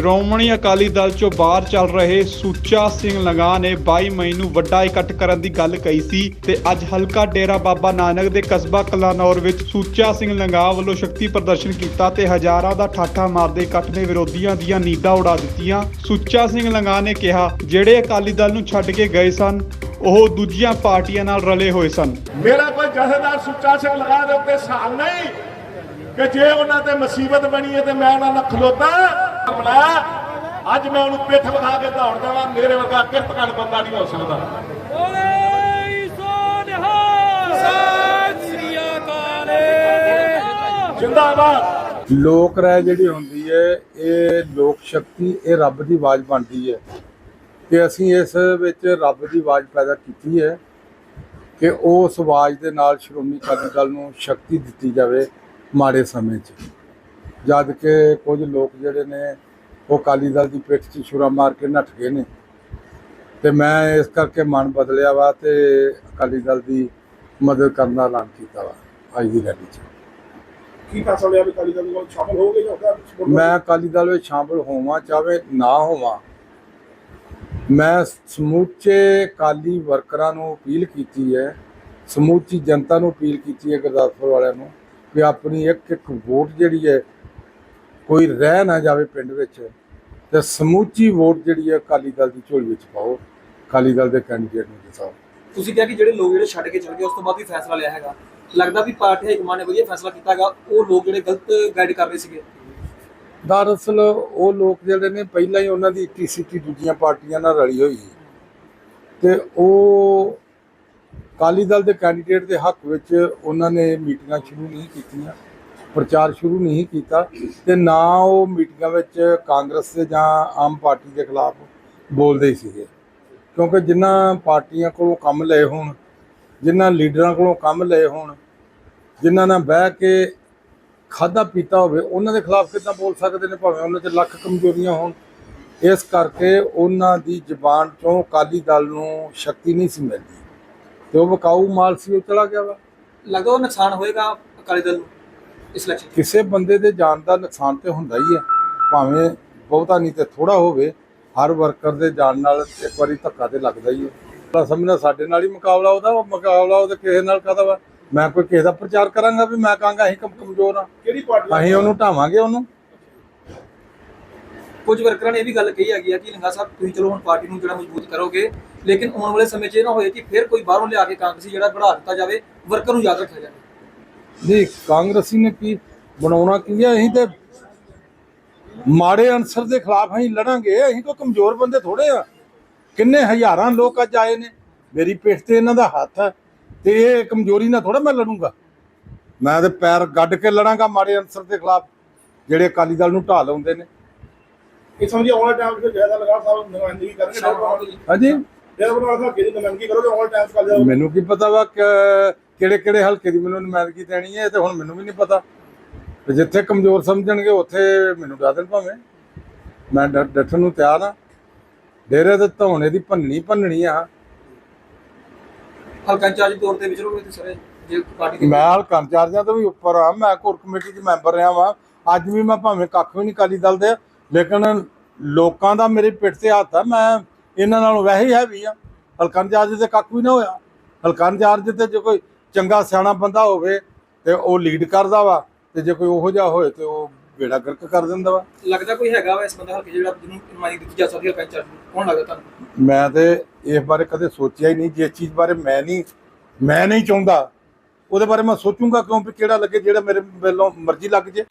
ਸ਼੍ਰੋਮਣੀ ਅਕਾਲੀ ਦਲ ਚੋਂ ਬਾਹਰ ਚੱਲ ਰਹੇ ਸੁੱਚਾ ਸਿੰਘ ਲੰਗਾ ਨੇ 22 ਮਈ ਨੂੰ ਵੱਡਾ ਇਕੱਠ ਕਰਨ ਦੀ ਗੱਲ ਕਹੀ ਸੀ ਤੇ ਅੱਜ ਹਲਕਾ ਡੇਰਾ ਬਾਬਾ ਨਾਨਕ ਦੇ ਕਸਬਾ ਕਲਾਨੌਰ ਵਿੱਚ ਸੁੱਚਾ ਸਿੰਘ ਲੰਗਾ ਵੱਲੋਂ ਸ਼ਕਤੀ ਪ੍ਰਦਰਸ਼ਨ ਕੀਤਾ ਤੇ ਹਜ਼ਾਰਾਂ ਦਾ ਠਾਠਾ ਮਾਰਦੇ ਇਕੱਠ ਨੇ ਵਿਰੋਧੀਆਂ ਦੀਆਂ ਨੀਂਦਾਂ ਉਡਾ ਦਿੱਤੀਆਂ। ਸੁੱਚਾ ਸਿੰਘ ਲੰਗਾ ਨੇ ਕਿਹਾ, ਜਿਹੜੇ ਅਕਾਲੀ ਦਲ ਨੂੰ ਛੱਡ ਕੇ ਗਏ ਸਨ, ਉਹ ਦੂਜੀਆਂ ਪਾਰਟੀਆਂ ਨਾਲ ਰਲੇ ਹੋਏ ਸਨ। ਮੇਰਾ ਕੋਈ ਜਥੇਦਾਰ ਸੁੱਚਾ ਸਿੰਘ ਲਗਾ ਦੇ ਉੱਤੇ ਸਹਾਲ ਨਹੀਂ ਕਿ ਜੇ ਉਹਨਾਂ ਤੇ ਮੁਸੀਬਤ ਬਣੀ ਹੈ ਤੇ ਮੈਂ ਉਹਨਾਂ ਨਾਲ ਖਲੋਤਾ ਹਮਲਾ ਅੱਜ ਮੈਂ ਉਹਨੂੰ ਪਿੱਠ ਵਿਖਾ ਕੇ ਦੌੜ ਦੇਵਾਂ ਮੇਰੇ ਵਰਗਾ ਕਿਰਤਕਨ ਬੰਦਾ ਨਹੀਂ ਹੋ ਸਕਦਾ। ਓਏ ਸੋਨਹਾ ਸਤਿ ਸ੍ਰੀ ਅਕਾਲ। ਜਿੰਦਾਬਾਦ। ਲੋਕ ਰਾਏ ਜਿਹੜੀ ਹੁੰਦੀ ਹੈ ਇਹ ਲੋਕ ਸ਼ਕਤੀ ਇਹ ਰੱਬ ਦੀ ਆਵਾਜ਼ ਬਣਦੀ ਹੈ। ਤੇ ਅਸੀਂ ਇਸ ਵਿੱਚ ਰੱਬ ਦੀ ਆਵਾਜ਼ ਪੈਦਾ ਕੀਤੀ ਹੈ ਕਿ ਉਸ ਆਵਾਜ਼ ਦੇ ਨਾਲ ਸ਼੍ਰੋਮਣੀ ਅਕਾਲੀ ਦਲ ਨੂੰ ਸ਼ਕਤੀ ਦਿੱਤੀ ਜਾਵੇ ਮਾੜੇ ਸਮੇਂ 'ਚ। ਜਦ ਕਿ ਕੁਝ ਲੋਕ ਜਿਹੜੇ ਨੇ ਉਹ ਅਕਾਲੀ ਦਲ ਦੀ ਪਿੱਠ 'ਚ ਛੁਰਾ ਮਾਰ ਕੇ ਨੱਠ ਗਏ ਨੇ। ਤੇ ਮੈਂ ਇਸ ਕਰਕੇ ਮਨ ਬਦਲਿਆ ਵਾ ਤੇ ਅਕਾਲੀ ਦਲ ਦੀ ਮਦਦ ਕਰਨ ਦਾ ਐਲਾਨ ਕੀਤਾ ਵਾ ਅੱਜ ਦੀ ਰੈਲੀ 'ਚ। ਕੀ ਫੈਸਲਾ ਲਿਆ ਵੀ ਕਾਲੀ ਦਲ ਨਾਲ ਸ਼ਾਮਲ ਹੋਗੇ ਜਾਂ ਉਹਦਾ ਮੈਂ ਅਕਾਲੀ ਦਲ ਵਿੱਚ ਸ਼ਾਮਲ ਹੋਵਾਂ ਚਾਹੇ ਨਾ ਹੋਵਾਂ। ਮੈਂ ਸਮੂਚੇ ਅਕਾਲੀ ਵਰਕਰਾਂ ਨੂੰ ਅਪੀਲ ਕੀਤੀ ਹੈ ਸਮੂਚੀ ਜਨਤਾ ਨੂੰ ਅਪੀਲ ਕੀਤੀ ਹੈ ਗੁਰਦਾਸਪੁਰ ਵਾਲਿਆਂ ਨੂੰ ਕਿ ਆਪਣੀ ਇੱਕ ਇੱਕ ਵੋਟ ਜਿਹੜੀ ਹੈ ਕੋਈ ਰਹਿ ਨਾ ਜਾਵੇ ਪਿੰਡ ਵਿੱਚ ਤੇ ਸਮੂਚੀ ਵੋਟ ਜਿਹੜੀ ਹੈ ਅਕਾਲੀ ਦਲ ਦੀ ਝੋਲੀ ਵਿੱਚ ਪਾਓ। ਅਕਾਲੀ ਦਲ ਦੇ ਕੈਂਡੀਡੇਟ ਨੂੰ ਜਿਤਾਓ ਤੁਸੀਂ ਕਿਹਾ ਕਿ ਜਿਹੜੇ ਲੋਕ ਜਿਹੜੇ ਛੱਡ ਕੇ ਚਲੇ ਗਏ ਉਸ ਤੋਂ ਬਾਅਦ ਵੀ ਫੈਸਲਾ ਲਿਆ ਹੈਗਾ। ਲੱਗਦਾ ਵੀ ਪਾਰਟੀ ਹਾਈਕਮਾਂਡ ਨੇ ਵਧੀਆ ਫੈਸਲਾ ਕੀਤਾ ਹੈਗਾ ਉਹ ਲੋਕ ਜਿਹੜੇ ਗਲਤ ਗਾਈਡ ਕਰ ਰਹੇ ਸੀਗੇ। ਦਰਅਸਲ ਉਹ ਲੋਕ ਜਿਹੜੇ ਨੇ ਪਹਿਲਾਂ ਹੀ ਉਹਨਾਂ ਦੀ ਟੀਸੀਟੀ ਦੂਜੀਆਂ ਪਾਰਟੀਆਂ ਨਾਲ ਰਲੀ ਹੋਈ ਸੀ। ਤੇ ਉਹ ਅਕਾਲੀ ਦਲ ਦੇ ਕੈਂਡੀਡੇਟ ਦੇ ਹੱਕ ਵਿੱਚ ਉਹਨਾਂ ਨੇ ਮੀਟਿੰਗਾਂ ਸ਼ੁਰੂ ਨਹੀਂ ਕੀਤੀਆਂ। ਪ੍ਰਚਾਰ ਸ਼ੁਰੂ ਨਹੀਂ ਕੀਤਾ ਤੇ ਨਾ ਉਹ ਮੀਟਿੰਗਾਂ ਵਿੱਚ ਕਾਂਗਰਸ ਦੇ ਜਾਂ ਆਮ ਪਾਰਟੀ ਦੇ ਖਿਲਾਫ ਬੋਲਦੇ ਹੀ ਸੀਗੇ। ਕਿਉਂਕਿ ਜਿਨ੍ਹਾਂ ਪਾਰਟੀਆਂ ਕੋਲੋਂ ਕੰਮ ਲਏ ਹੋਣ, ਜਿਨ੍ਹਾਂ ਲੀਡਰਾਂ ਕੋਲੋਂ ਕੰਮ ਲਏ ਹੋਣ, ਜਿਨ੍ਹਾਂ ਨਾਲ ਬਹਿ ਕੇ ਖਾਦਾ ਪੀਤਾ ਹੋਵੇ, ਉਹਨਾਂ ਦੇ ਖਿਲਾਫ ਕਿੱਦਾਂ ਬੋਲ ਸਕਦੇ ਨੇ ਭਾਵੇਂ ਉਹਨਾਂ 'ਚ ਲੱਖ ਕਮਜ਼ੋਰੀਆਂ ਹੋਣ? ਇਸ ਕਰਕੇ ਉਹਨਾਂ ਦੀ ਜ਼ਬਾਨ ਚੋਂ ਅਕਾਲੀ ਦਲ ਨੂੰ ਸ਼ਕਤੀ ਨਹੀਂ ਸੀ ਮਿਲਦੀ। ਤੇ ਉਹ ਬਕਾਊ ਮਾਲ ਸੀ, ਉਹ ਚਲਾ ਗਿਆ ਵਾ। ਲੱਗਦਾ ਉਹ ਨੁਕਸਾਨ ਹੋਏਗਾ ਅਕਾਲੀ ਦਲ ਨੂੰ? ਇਸ ਇਲੈਕਸ਼ਨ ਕਿਸੇ ਬੰਦੇ ਦੇ ਜਾਨ ਦਾ ਨੁਕਸਾਨ ਤੇ ਹੁੰਦਾ ਹੀ ਹੈ। ਭਾਵੇਂ ਬਹੁਤਾ ਨਹੀਂ ਤੇ ਥੋੜਾ ਹੋਵੇ ਹਰ ਵਰਕਰ ਦੇ ਜਾਨ ਨਾਲ ਇੱਕ ਵਾਰੀ ਧੱਕਾ ਤੇ ਲੱਗਦਾ ਹੀ ਹੈ। ਤਾਂ ਸਮਝਣਾ ਸਾਡੇ ਨਾਲ ਹੀ ਮੁਕਾਬਲਾ ਉਹਦਾ ਉਹ ਮੁਕਾਬਲਾ ਉਹਦੇ ਕਿਸੇ ਨਾਲ ਕਾਹਦਾ ਵਾ? ਮੈਂ ਕੋਈ ਕਿਸੇ ਦਾ ਪ੍ਰਚਾਰ ਕਰਾਂਗਾ ਵੀ ਮੈਂ ਕਹਾਂਗਾ ਅਸੀਂ ਕਮ ਕਮਜ਼ੋਰ ਆ ਕਿਹੜੀ ਪਾਰਟੀ ਅਸੀਂ ਉਹਨੂੰ ਢਾਵਾਂਗੇ ਉਹਨੂੰ। ਕੁਝ ਵਰਕਰਾਂ ਨੇ ਇਹ ਵੀ ਗੱਲ ਕਹੀ ਹੈਗੀ ਆ ਕਿ ਲੰਗਾ ਸਾਹਿਬ ਤੁਸੀਂ ਚਲੋ ਹੁਣ ਪਾਰਟੀ ਨੂੰ ਜਿਹੜਾ ਮਜ਼ਬੂਤ ਕਰੋਗੇ ਲੇਕਿਨ ਆਉਣ ਵਾਲੇ ਸਮੇਂ 'ਚ ਇਹ ਨਾ ਹੋਏ ਕਿ ਫਿਰ ਕੋਈ ਬਾਹਰੋਂ ਲਿਆ ਕੇ ਕਾਂਗਰਸੀ ਜਿਹੜਾ ਬਣਾ ਦਿੱਤਾ ਜਾਵੇ ਵਰਕਰ ਨੂੰ ਯਾਦ ਰੱਖਿਆ ਜਾਵੇ। ਨਹੀਂ ਕਾਂਗਰਸੀ ਨੇ ਕੀ ਬਣਾਉਣਾ ਕੀ ਹੈ ਅਸੀਂ ਤੇ ਮਾੜੇ ਅਨਸਰ ਦੇ ਖਿਲਾਫ ਅਸੀਂ ਲੜਾਂਗੇ। ਅਸੀਂ ਕੋਈ ਕਮਜ਼ੋਰ ਬੰਦੇ ਥੋੜੇ ਆ। ਕਿੰਨੇ ਹਜ਼ਾਰਾਂ ਲੋਕ ਅੱਜ ਆਏ ਨੇ। ਮੇਰੀ ਪਿੱਠ ਤੇ ਇਹਨਾਂ ਦਾ ਹੱਥ ਹੈ ਤੇ ਇਹ ਕਮਜ਼ੋਰੀ ਨਾਲ ਥੋੜਾ ਮੈਂ ਲੜੂੰਗਾ। ਮੈਂ ਤੇ ਪੈਰ ਗੱਡ ਕੇ ਲੜਾਂਗਾ ਮਾੜੇ ਅਨਸਰ ਦੇ ਖਿਲਾਫ ਜਿਹੜੇ ਅਕਾਲੀ ਦਲ ਨੂੰ ਢਾਹ ਲਾਉਂਦੇ ਨੇ। ਇਹ ਸਮਝੀ ਆਉਣ ਟਾਈਮ 'ਚ ਜਥੇਦਾਰ ਲਗਾ ਸਾਹਿਬ ਨੁਮਾਇੰਦਗੀ ਕਰਨਗੇ। ਹਾਂਜੀ। ਡੇਰਾ ਬਣਾ ਸਾਹਿਬ ਕਿਹਦੀ ਨੁਮਾਇੰਦਗੀ ਕਰੋਗੇ ਵਾਲੇ ਟਾਈਮ 'ਚ ਕਾਲੀ ਦਲ ਮੈਨੂੰ ਕੀ ਪਤਾ ਵਾ ਕਿਹੜੇ ਕਿਹੜੇ ਹਲਕੇ ਦੀ ਮੈਨੂੰ ਨੁਮਾਇੰਦਗੀ ਦੇਣੀ ਹੈ ਇਹ ਤੇ ਹੁਣ ਮੈਨੂੰ ਵੀ ਨਹੀਂ ਪਤਾ। ਤੇ ਜਿੱਥੇ ਕਮਜ਼ੋਰ ਸਮਝਣਗੇ ਉੱਥੇ ਮੈਨੂੰ ਡਾ ਦੇਣ ਭਾਵੇਂ। ਮੈਂ ਡੱਠਣ ਨੂੰ ਤਿਆਰ ਆ ਡੇਰੇ ਦੇ ਧੌਣੇ ਦੀ ਭੰਨਣੀ ਭੰਨਣੀ ਆ। ਹਲਕਾ ਇੰਚਾਰਜ ਤੌਰ ਤੇ ਵਿਚਰੋਗੇ ਤੁਸੀਂ ਸਾਰੇ ਜੇ ਪਾਰਟੀ ਦੇ ਮੈਂ ਹਲਕਾ ਇੰਚਾਰਜਾਂ ਤੋਂ ਵੀ ਉੱਪਰ ਆ ਮੈਂ ਕੋਰ ਕਮੇਟੀ 'ਚ ਮੈਂਬਰ ਰਿਹਾ ਵਾਂ। ਅੱਜ ਵੀ ਮੈਂ ਭਾਵੇਂ ਕੱਖ ਵੀ ਨਹੀਂ ਕਾਲੀ ਦਲ ਦੇ ਲੇਕਿਨ ਲੋਕਾਂ ਦਾ ਮੇਰੇ ਪਿੱਠ ਤੇ ਹੱਥ ਆ। ਮੈਂ ਇਹਨਾਂ ਨਾਲੋਂ ਵੈਸੇ ਹੀ ਹੈਵੀ ਆ। ਹਲਕਾ ਇੰਚਾਰਜ ਤੇ ਕੱਖ ਵੀ ਨਾ ਹੋਇਆ। ਹਲਕਾ ਇੰਚਾਰਜ ਤੇ ਜੇ ਕੋਈ ਚੰਗਾ ਸਿਆਣਾ ਬੰਦਾ ਹੋਵੇ ਤੇ ਉਹ ਲੀਡ ਕਰਦਾ ਵਾ ਤੇ ਜੇ ਕੋਈ ਉਹੋ ਜਿਹਾ ਹੋਏ ਤੇ ਉਹ ਬੇੜਾ ਗਰਕ ਕਰ ਦਿੰਦਾ ਵਾ। ਲੱਗਦਾ ਕੋਈ ਹੈਗਾ ਵਾ ਇਸ ਬੰਦਾ ਹਲਕੇ ਜਿਹੜਾ ਜਿਹਨੂੰ ਨੁਮਾਇੰਦਗੀ ਦਿੱਤੀ ਜਾ ਸਕਦੀ ਹੈ ਨੂੰ? ਕੌਣ ਲੱਗਦਾ ਤੁਹਾਨੂੰ? ਮੈਂ ਤੇ ਇਸ ਬਾਰੇ ਕਦੇ ਸੋਚਿਆ ਹੀ ਨਹੀਂ ਜਿਸ ਚੀਜ਼ ਬਾਰੇ ਮੈਂ ਨਹੀਂ ਮੈਂ ਨਹੀਂ ਚਾਹੁੰਦਾ। ਉਹਦੇ ਬਾਰੇ ਮੈਂ ਸੋਚੂੰਗਾ ਕਿਉਂ ਵੀ ਕਿਹੜਾ ਲੱਗੇ ਜਿਹੜਾ ਮੇਰੇ ਵੱਲੋਂ ਮਰਜ਼ੀ ਲੱਗ ਜੇ।